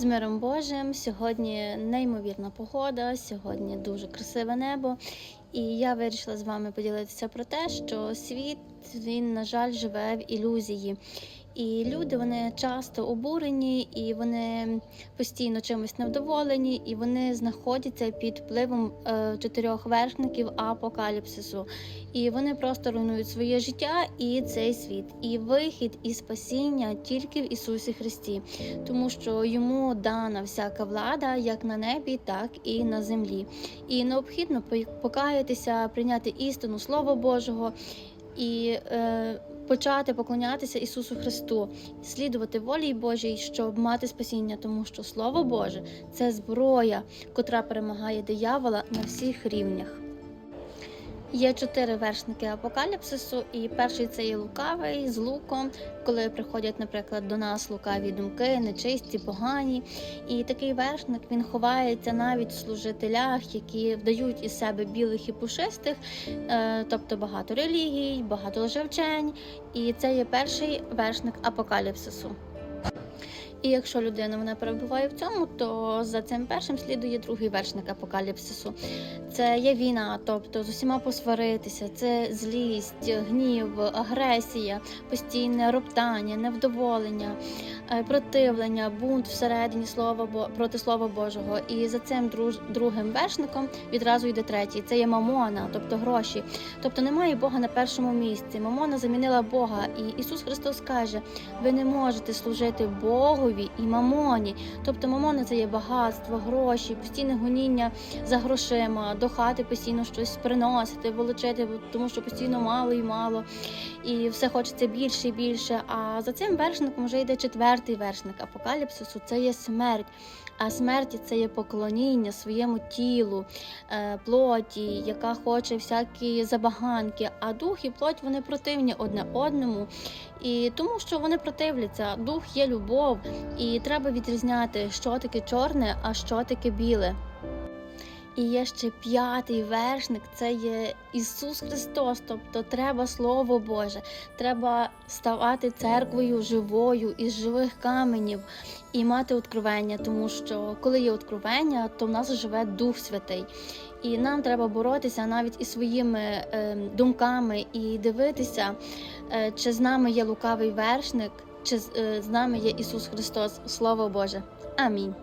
З миром Божим. Сьогодні неймовірна погода, сьогодні дуже красиве небо. І я вирішила з вами поділитися про те, що світ він, на жаль, живе в ілюзії. І люди вони часто обурені, і вони постійно чимось невдоволені, і вони знаходяться під впливом е, чотирьох вершників апокаліпсису. І вони просто руйнують своє життя і цей світ. І вихід і спасіння тільки в Ісусі Христі, тому що йому дана всяка влада, як на небі, так і на землі. І необхідно покаятися, прийняти істину Слова Божого і е, почати поклонятися Ісусу Христу, слідувати волі Божій, щоб мати спасіння, тому що Слово Боже це зброя, котра перемагає диявола на всіх рівнях. Є чотири вершники апокаліпсису, і перший це є лукавий з луком, коли приходять, наприклад, до нас лукаві думки, нечисті, погані. І такий вершник він ховається навіть в служителях, які вдають із себе білих і пушистих, е, тобто багато релігій, багато лжевчень. І це є перший вершник апокаліпсису. І якщо людина вона перебуває в цьому, то за цим першим слідує другий вершник апокаліпсису. Це є війна, тобто з усіма посваритися, це злість, гнів, агресія, постійне роптання, невдоволення, противлення, бунт всередині слова проти слова Божого. І за цим другим вершником відразу йде третій. Це є мамона, тобто гроші. Тобто немає Бога на першому місці. Мамона замінила Бога, і Ісус Христос каже: ви не можете служити Богові і мамоні. Тобто мамона це є багатство, гроші, постійне гоніння за грошима, до хати постійно щось приносити, волочити, тому що постійно мало і мало, і все хочеться більше і більше. А за цим вершником вже йде четвертий вершник апокаліпсису. Це є смерть. А смерті це є поклоніння своєму тілу, е, плоті, яка хоче всякі забаганки. А дух і плоть вони противні одне одному. І тому, що вони противляться, дух є любов, і треба відрізняти, що таке чорне, а що таке біле. І є ще п'ятий вершник це є Ісус Христос. Тобто треба Слово Боже, треба ставати церквою живою із живих каменів і мати откровення, тому що коли є откровення, то в нас живе Дух Святий. І нам треба боротися навіть із своїми е, думками і дивитися, е, чи з нами є лукавий вершник, чи е, з нами є Ісус Христос. Слово Боже. Амінь.